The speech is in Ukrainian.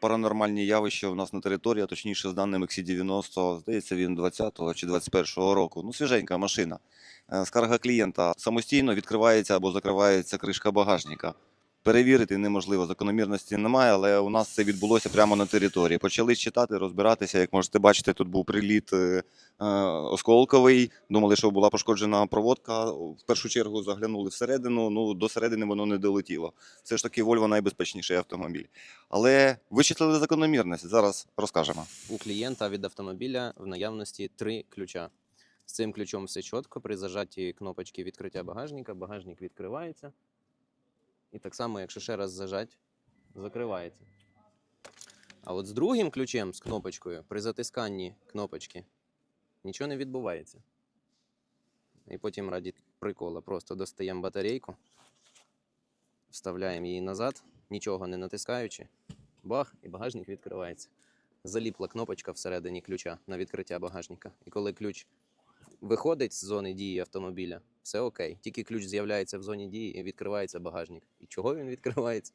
паранормальні явища у нас на території, а точніше з даним XC90, здається, він 20-го чи 21-го року. Ну, свіженька машина. Е, Скарга клієнта. Самостійно відкривається або закривається кришка багажника. Перевірити неможливо, закономірності немає, але у нас це відбулося прямо на території. Почали читати, розбиратися. Як можете бачити, тут був приліт е, е, осколковий. Думали, що була пошкоджена проводка. В першу чергу заглянули всередину. Ну до середини воно не долетіло. Все ж таки, Volvo найбезпечніший автомобіль. Але вичислили закономірність. Зараз розкажемо. У клієнта від автомобіля в наявності три ключа. З цим ключом все чітко. При зажатті кнопочки відкриття багажника, багажник відкривається. І так само, якщо ще раз зажать, закривається. А от з другим ключем, з кнопочкою, при затисканні кнопочки нічого не відбувається. І потім раді прикола просто достаємо батарейку, вставляємо її назад, нічого не натискаючи, бах, і багажник відкривається заліпла кнопочка всередині ключа на відкриття багажника. І коли ключ виходить з зони дії автомобіля, все окей. Тільки ключ з'являється в зоні дії і відкривається багажник. І чого він відкривається?